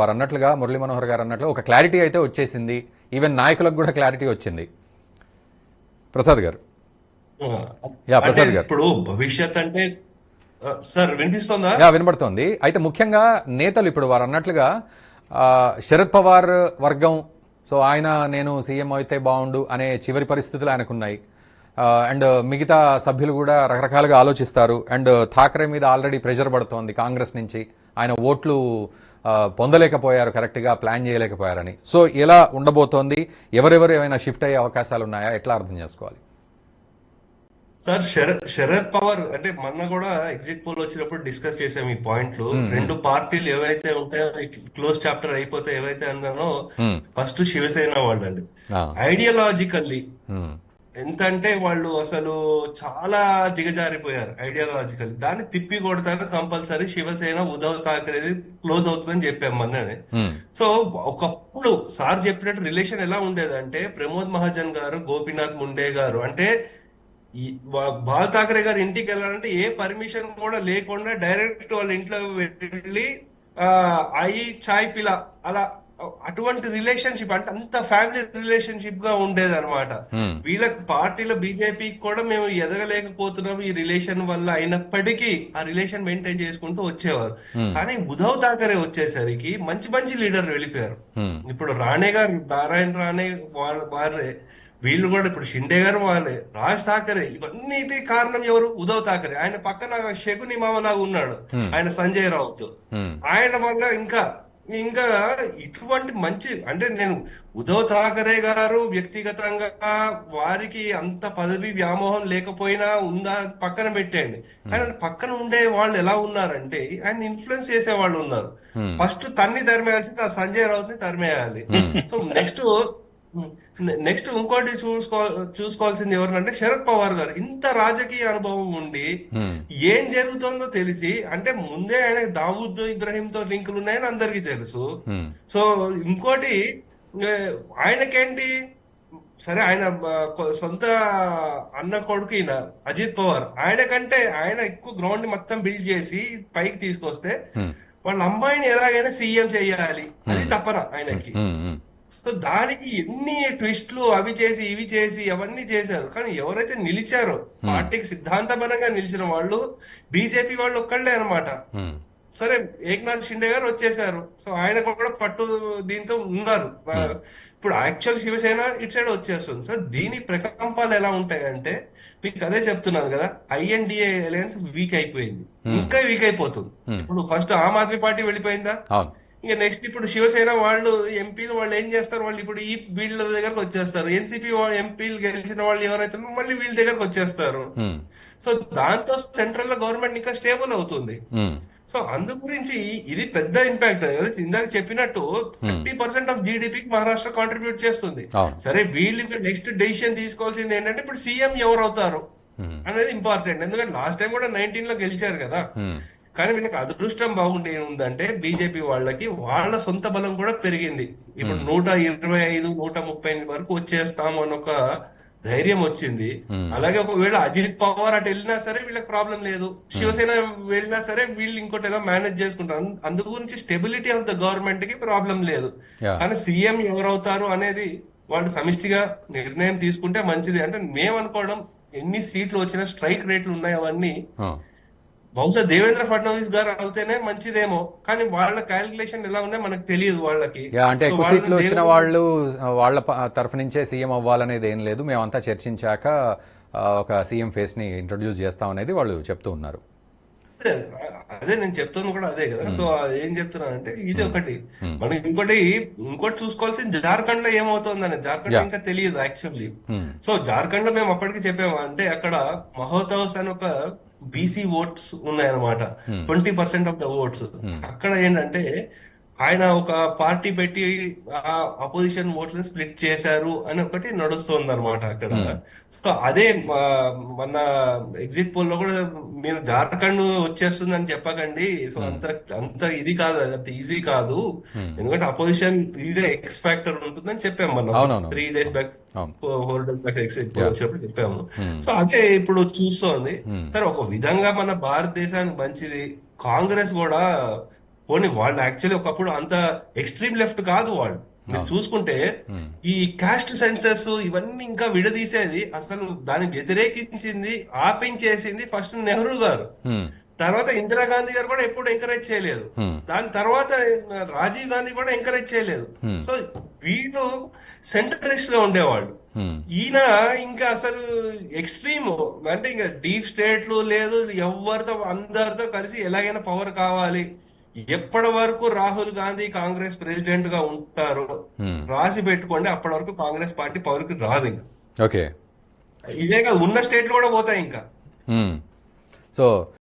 వారు అన్నట్లుగా మురళీ మనోహర్ గారు అన్నట్లు ఒక క్లారిటీ అయితే వచ్చేసింది. ఈవెన్ నాయకులకు కూడా క్లారిటీ వచ్చింది. ప్రసాద్ గారు. యా, ప్రసాద్ గారు. ఇప్పుడు భవిష్యత్ అంటే సార్ వినిపిస్తుందా? యా వినబడుతోంది. అయితే ముఖ్యంగా నేతలు ఇప్పుడు వారు అన్నట్లుగా శరద్ పవార్ వర్గం సో ఆయన నేను సీఎం అయితే బాగుండు అనే చివరి పరిస్థితులు ఆయనకున్నాయి. అండ్ మిగతా సభ్యులు కూడా రకరకాలుగా ఆలోచిస్తారు. అండ్ ఠాకరే మీద ఆల్రెడీ ప్రెషర్ పడుతోంది కాంగ్రెస్ నుంచి. ఆయన ఓట్లు పొందలేకపోయారు కరెక్ట్గా ప్లాన్ చేయలేకపోయారని. సో ఇలా ఉండబోతోంది. ఎవరెవరు ఏమైనా షిఫ్ట్ అయ్యే అవకాశాలు ఉన్నాయా ఎట్లా అర్థం చేసుకోవాలి? సార్ శరద్ శరద్ పవార్ అంటే మొన్న కూడా ఎగ్జిట్ పోల్ వచ్చినప్పుడు డిస్కస్ చేసాం ఈ పాయింట్లు. రెండు పార్టీలు ఏవైతే ఉంటాయో క్లోజ్ చాప్టర్ అయిపోతే ఏవైతే అన్నానో. ఫస్ట్ శివసేన వాళ్ళండి. ఐడియాలజికల్లీ ఉమ్, ఎంత అంటే వాళ్ళు అసలు చాలా దిగజారిపోయారు ఐడియాలజికల్ దాన్ని తిప్పి కొడతారు కంపల్సరీ శివసేన ఉద్ధవ్ ఠాకరేది క్లోజ్ అవుతుందని చెప్పాం మొన్ననే. సో ఒకప్పుడు సార్ చెప్పినట్టు రిలేషన్ ఎలా ఉండేదంటే ప్రమోద్ మహాజన్ గారు గోపీనాథ్ ముండే గారు. అంటే బాల్ ఠాకరే గారు ఇంటికి వెళ్ళాలంటే ఏ పర్మిషన్ కూడా లేకుండా డైరెక్ట్ వాళ్ళ ఇంట్లో వెళ్ళి ఆ, అయి చాయ్ పిలా అలా అటువంటి రిలేషన్షిప్ అంటే అంత ఫ్యామిలీ రిలేషన్షిప్గా ఉండేది అనమాట ఉమ్, వీళ్ళ పార్టీలో బీజేపీకి కూడా మేము ఎదగలేకపోతున్నాం ఈ రిలేషన్ వల్ల అయినప్పటికీ ఆ రిలేషన్ మెయింటైన్ చేసుకుంటూ వచ్చేవారు. కానీ ఉద్ధవ్ ఠాకరే వచ్చేసరికి మంచి మంచి లీడర్లు వెళ్ళిపోయారు. ఉమ్, ఇప్పుడు రాణే గారు నారాయణ రాణే వాళ్ళ వారే వీళ్ళు కూడా ఇప్పుడు షిండే గారు వాళ్ళే రాజ్ ఠాకరే ఇవన్నిటి కారణం ఎవరు? ఉద్ధవ్ ఠాకరే ఆయన పక్కన శకుని మామలాగా ఉన్నాడు. ఆయన సంజయ్ రావుత్. ఆయన వల్ల ఇంకా ఇంకా ఇటువంటి మంచి అంటే నేను ఉద్ధవ్ ఠాకరే గారు వ్యక్తిగతంగా వారికి అంత పదవి వ్యామోహం లేకపోయినా ఉందా పక్కన పెట్టేయండి. కానీ పక్కన ఉండే వాళ్ళు ఎలా ఉన్నారంటే ఆయన ఇన్ఫ్లుయెన్స్ చేసే వాళ్ళు ఉన్నారు ఫస్ట్ తన్ని తరిమేయాల్సింది ఆ సంజయ్ రావుత్ని తరిమేయాలి సో నెక్స్ట్ నెక్స్ట్ ఇంకోటి చూసుకో చూసుకోవాల్సింది ఎవరినంటే శరద్ పవార్ గారు. ఇంత రాజకీయ అనుభవం ఉండి ఏం జరుగుతుందో తెలిసి అంటే ముందే ఆయన దావూద్ ఇబ్రహీం తో లింకులు ఉన్నాయని అందరికీ తెలుసు. సో ఇంకోటి ఆయనకేంటి? సరే ఆయన సొంత అన్న కొడుకు ఈయన అజిత్ పవార్. ఆయన కంటే ఆయన ఎక్కువ గ్రౌండ్ని మొత్తం బిల్డ్ చేసి పైకి తీసుకొస్తే వాళ్ళ అమ్మాయిని ఎలాగైనా సీఎం చేయాలి. అది తపన ఆయనకి. సో దానికి ఎన్ని ట్విస్ట్లు అవి చేసి ఇవి చేసి అవన్నీ చేశారు. కానీ ఎవరైతే నిలిచారో పార్టీకి సిద్ధాంతపరంగా నిలిచిన వాళ్ళు బీజేపీ వాళ్ళు ఒక్కళ్ళే అన్నమాట. ఉమ్, సరే ఏక్నాథ్ షిండే గారు వచ్చేసారు సో ఆయన కూడా పట్టు దీంతో ఉన్నారు. ఆ, ఇప్పుడు యాక్చువల్ శివసేన ఇటు సైడ్ వచ్చేస్తుంది. సో దీని ప్రకంపాలు ఎలా ఉంటాయంటే మీకు అదే చెప్తున్నాను కదా ఐఎన్డిఏ అలయన్స్ వీక్ అయిపోయింది. ఇంకా వీక్ అయిపోతుంది. ఇప్పుడు ఫస్ట్ ఆమ్ ఆద్మీ పార్టీ వెళ్ళిపోయిందా? ఇంకా నెక్స్ట్ ఇప్పుడు శివసేన వాళ్ళు ఎంపీలు వాళ్ళు ఏం చేస్తారు? వాళ్ళు ఇప్పుడు ఈ వీళ్ళ దగ్గరకు వచ్చేస్తారు. ఎన్సీపీ వాళ్ళు ఎంపీలు గెలిచిన వాళ్ళు ఎవరైతే మళ్ళీ వీళ్ళ దగ్గరకు వచ్చేస్తారు. సో దాంతో సెంట్రల్లో గవర్నమెంట్ ఇంకా స్టేబుల్ అవుతుంది. సో అందు గురించి ఇది పెద్ద ఇంపాక్ట్ ఇందాక చెప్పినట్టు థర్టీ పర్సెంట్ ఆఫ్ జీడిపికి మహారాష్ట్ర కాంట్రిబ్యూట్ చేస్తుంది. సరే వీళ్ళు నెక్స్ట్ డెసిషన్ తీసుకోవాల్సింది ఏంటంటే ఇప్పుడు సీఎం ఎవరు అవుతారు అనేది ఇంపార్టెంట్ ఎందుకంటే లాస్ట్ టైం కూడా నైన్టీన్లో గెలిచారు కదా. కానీ వీళ్ళకి అదృష్టం బాగుండే ఉందంటే బీజేపీ వాళ్ళకి వాళ్ళ సొంత బలం కూడా పెరిగింది. ఇప్పుడు నూట ఇరవై ఐదు నూట ముప్పై ఎనిమిది వరకు వచ్చేస్తాము అని ఒక ధైర్యం వచ్చింది. అలాగే ఒకవేళ అజిత్ పవార్ అటు వెళ్ళినా సరే వీళ్ళకి ప్రాబ్లం లేదు. శివసేన వెళ్ళినా సరే వీళ్ళు ఇంకోటి ఏదో మేనేజ్ చేసుకుంటారు. అందు- గురించి స్టెబిలిటీ ఆఫ్ ద గవర్నమెంట్కి ప్రాబ్లం లేదు. కానీ సీఎం ఎవరవుతారు అనేది వాళ్ళు సమిష్టిగా నిర్ణయం తీసుకుంటే మంచిది. అంటే మేము అనుకోవడం ఎన్ని సీట్లు వచ్చినా స్ట్రైక్ రేట్లు ఉన్నాయి అవన్నీ బహుశా దేవేంద్ర ఫడ్నవీస్ గారు అవుతేనే మంచిదేమో కానీ వాళ్ళ క్యాలిక్యులేషన్ ఎలా ఉన్నాయో మనకు తెలియదు వాళ్ళకి. అంటే ఎక్కువ సీట్లు వచ్చిన వాళ్ళు వాళ్ళ తరఫు నుంచే సీఎం అవ్వాలనేది ఏం లేదు. మేమంతా చర్చించాక ఒక సీఎం ఫేస్ని ఇంట్రొడ్యూస్ చేస్తాం అనేది వాళ్ళు చెప్తూ ఉన్నారు. అదే నేను చెప్తాను కూడా అదే కదా. సో ఏం చెప్తున్నానంటే ఇది ఒకటి. మనం ఇంకోటి ఇంకోటి చూసుకోవాల్సింది జార్ఖండ్లో ఏమవుతుందని జార్ఖండ్. ఇంకా తెలియదు యాక్చువల్లీ. సో జార్ఖండ్లో మేము అప్పటికి చెప్పాము అంటే అక్కడ మహోతౌస్ అని ఒక బీసీ ఓట్స్ ఉన్నాయన్నమాట. Twenty percent of the votes అక్కడ ఏంటంటే ఆయన ఒక పార్టీ పెట్టి ఆ అపోజిషన్ ఓట్లను స్ప్లిట్ చేశారు అని ఒకటి నడుస్తుంది అనమాట అక్కడ సో అదే మన ఎగ్జిట్ పోల్లో కూడా మీరు జార్ఖండ్ వచ్చేస్తుందని చెప్పకండి. సో అంత అంత ఇది కాదు అంత ఈజీ కాదు. ఎందుకంటే అపోజిషన్ ఇదే ఎక్స్ ఫ్యాక్టర్ ఉంటుందని చెప్పాము మనం. Three days back four days back వచ్చినప్పుడు చెప్పాము. సో అదే ఇప్పుడు చూస్తోంది. సరే ఒక విధంగా మన భారతదేశానికి మంచిది. కాంగ్రెస్ కూడా పోనీ వాళ్ళు యాక్చువల్లీ ఒకప్పుడు అంత ఎక్స్ట్రీమ్ లెఫ్ట్ కాదు వాళ్ళు. మీరు చూసుకుంటే ఈ కాస్ట్ సెన్సర్స్ ఇవన్నీ ఇంకా విడదీసేది అసలు దాన్ని వ్యతిరేకించింది ఆపించేసింది ఫస్ట్ నెహ్రూ గారు. తర్వాత ఇందిరాగాంధీ గారు కూడా ఎప్పుడు ఎంకరేజ్ చేయలేదు. దాని తర్వాత రాజీవ్ గాంధీ కూడా ఎంకరేజ్ చేయలేదు. సో వీళ్ళు సెంటరిస్ట్లో ఉండేవాళ్ళు. ఈయన ఇంకా అసలు ఎక్స్ట్రీమ్ అంటే ఇంకా డీప్ స్టేట్లు లేదు ఎవరితో అందరితో కలిసి ఎలాగైనా పవర్ కావాలి. ఎప్పటి వరకు రాహుల్ గాంధీ కాంగ్రెస్ ప్రెసిడెంట్గా ఉంటారో Hmm. రాసి పెట్టుకోండి అప్పటి వరకు కాంగ్రెస్ పార్టీ పవర్కి రాదు ఇంకా ఓకే ఇదే కాదు ఉన్న స్టేట్లు కూడా పోతాయి ఇంకా. సో